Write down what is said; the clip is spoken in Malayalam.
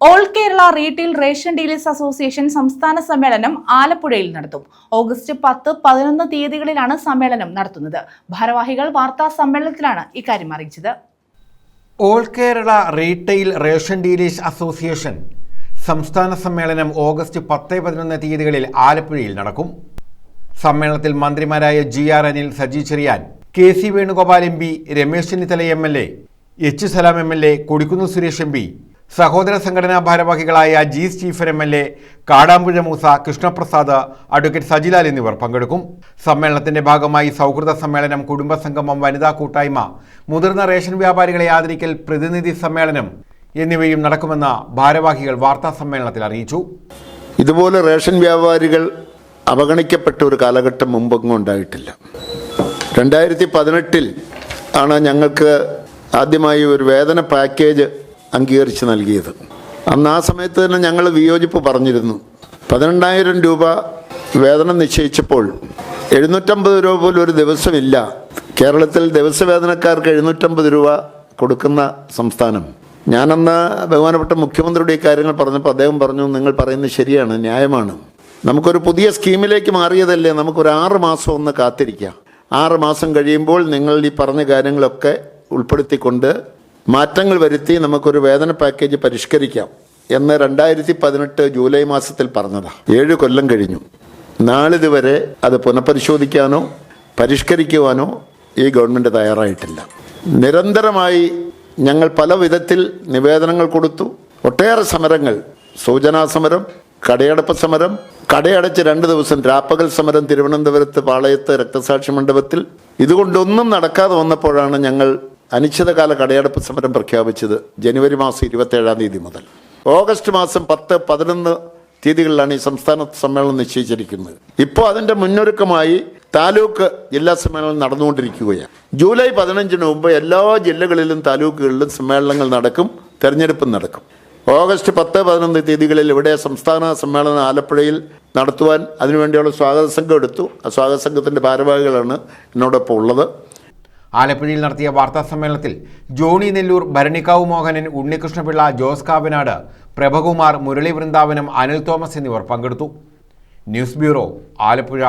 All Kerala retail ration dealers association സംസ്ഥാന സമ്മേളനം ആലപ്പുഴയിൽ നടത്തും. ഓഗസ്റ്റ് പത്ത് പതിനൊന്ന് തീയതികളിലാണ് സമ്മേളനം നടത്തുന്നത്. ഭാരവാഹികൾ വാർത്താ സമ്മേളനത്തിലാണ് ഇക്കാര്യം അറിയിച്ചത്. All Kerala retail ration dealers association സംസ്ഥാന സമ്മേളനം ഓഗസ്റ്റ് പത്ത് പതിനൊന്ന് തീയതികളിൽ ആലപ്പുഴയിൽ നടക്കും. സമ്മേളനത്തിൽ മന്ത്രിമാരായ G R Anil Saji Cheriyan K C Venugopal M P Ramesh Chennithala M L A H Salam M L A Kodikunnu Suresh M P സഹോദര സംഘടനാ ഭാരവാഹികളായ ജീസ് chief M L A Kadampuzha Moosa Krishnaprasad advocate Sajilal എന്നിവർ പങ്കെടുക്കും. സമ്മേളനത്തിന്റെ ഭാഗമായി സൗഹൃദ സമ്മേളനം കുടുംബസംഗമം വനിതാ കൂട്ടായ്മ മുതിർന്ന റേഷൻ വ്യാപാരികളെ ആദരിക്കൽ പ്രതിനിധി സമ്മേളനം എന്നിവയും നടക്കുമെന്ന് ഭാരവാഹികൾ വാർത്താ സമ്മേളനത്തിൽ അറിയിച്ചു. ഇതുപോലെ റേഷൻ വ്യാപാരികൾ അവഗണിക്കപ്പെട്ട ഒരു കാലഘട്ടം മുമ്പെങ്ങും ഉണ്ടായിട്ടില്ല. രണ്ടായിരത്തി പതിനെട്ടിൽ ആണ് ഞങ്ങൾക്ക് ആദ്യമായി ഒരു വേതന പാക്കേജ് അംഗീകരിച്ച് നൽകിയത്. അന്ന് ആ സമയത്ത് തന്നെ ഞങ്ങൾ വിയോജിപ്പ് പറഞ്ഞിരുന്നു. പതിനെണ്ണായിരം രൂപ വേതനം നിശ്ചയിച്ചപ്പോൾ എഴുന്നൂറ്റമ്പത് രൂപ പോലും ഒരു ദിവസമില്ല. കേരളത്തിൽ ദിവസവേതനക്കാർക്ക് എഴുന്നൂറ്റമ്പത് രൂപ കൊടുക്കുന്ന സംസ്ഥാനം. ഞാനന്ന് ബഹുമാനപ്പെട്ട മുഖ്യമന്ത്രിയുടെ ഈ കാര്യങ്ങൾ പറഞ്ഞപ്പോൾ അദ്ദേഹം പറഞ്ഞു നിങ്ങൾ പറയുന്നത് ശരിയാണ് ന്യായമാണ്. നമുക്കൊരു പുതിയ സ്കീമിലേക്ക് മാറിയതല്ലേ നമുക്കൊരു ആറ് മാസം ഒന്ന് കാത്തിരിക്കാം. ആറ് മാസം കഴിയുമ്പോൾ നിങ്ങൾ ഈ പറഞ്ഞ കാര്യങ്ങളൊക്കെ ഉൾപ്പെടുത്തിക്കൊണ്ട് മാറ്റങ്ങൾ വരുത്തി നമുക്കൊരു വേതന പാക്കേജ് പരിഷ്കരിക്കാം എന്ന് രണ്ടായിരത്തി പതിനെട്ട് ജൂലൈ മാസത്തിൽ പറഞ്ഞതാണ് ഏഴ് കൊല്ലം കഴിഞ്ഞു. നാളിതുവരെ അത് പുനഃപരിശോധിക്കാനോ പരിഷ്കരിക്കുവാനോ ഈ ഗവൺമെന്റ് തയ്യാറായിട്ടില്ല. നിരന്തരമായി ഞങ്ങൾ പല വിധത്തിൽ നിവേദനങ്ങൾ കൊടുത്തു. ഒട്ടേറെ സമരങ്ങൾ. സൂചനാ സമരം കടയടപ്പ് സമരം കടയടച്ച് രണ്ട് ദിവസം രാപ്പകൽ സമരം തിരുവനന്തപുരത്ത് പാളയത്ത് രക്തസാക്ഷി മണ്ഡപത്തിൽ. ഇതുകൊണ്ടൊന്നും നടക്കാതെ വന്നപ്പോഴാണ് ഞങ്ങൾ അനിശ്ചിതകാല കടയടപ്പ് സമരം പ്രഖ്യാപിച്ചത് ജനുവരി മാസം ഇരുപത്തേഴാം തീയതി മുതൽ. ഓഗസ്റ്റ് മാസം പത്ത് പതിനൊന്ന് തീയതികളിലാണ് ഈ സംസ്ഥാന സമ്മേളനം നിശ്ചയിച്ചിരിക്കുന്നത്. ഇപ്പോൾ അതിന്റെ മുന്നൊരുക്കമായി താലൂക്ക് ജില്ലാ സമ്മേളനം നടന്നുകൊണ്ടിരിക്കുകയാണ്. ജൂലൈ പതിനഞ്ചിന് മുമ്പ് എല്ലാ ജില്ലകളിലും താലൂക്കുകളിലും സമ്മേളനങ്ങൾ നടക്കും തെരഞ്ഞെടുപ്പും നടക്കും. ഓഗസ്റ്റ് പത്ത് പതിനൊന്ന് തീയതികളിൽ ഇവിടെ സംസ്ഥാന സമ്മേളനം ആലപ്പുഴയിൽ നടത്തുവാൻ അതിനുവേണ്ടിയുള്ള സ്വാഗത സംഘം എടുത്തു. ആ സ്വാഗത സംഘത്തിന്റെ ഭാരവാഹികളാണ് എന്നോടൊപ്പം ഉള്ളത്. ആലപ്പുഴയിൽ നടത്തിയ വാർത്താ സമ്മേളനത്തിൽ ജോണി നെല്ലൂർ ഭരണിക്കാവ് മോഹനൻ ഉണ്ണികൃഷ്ണപിള്ള ജോസ് കാവനാട് പ്രഭകുമാർ മുരളി വൃന്ദാവനം അനിൽ തോമസ് എന്നിവർ പങ്കെടുത്തു. News bureau Alappuzha.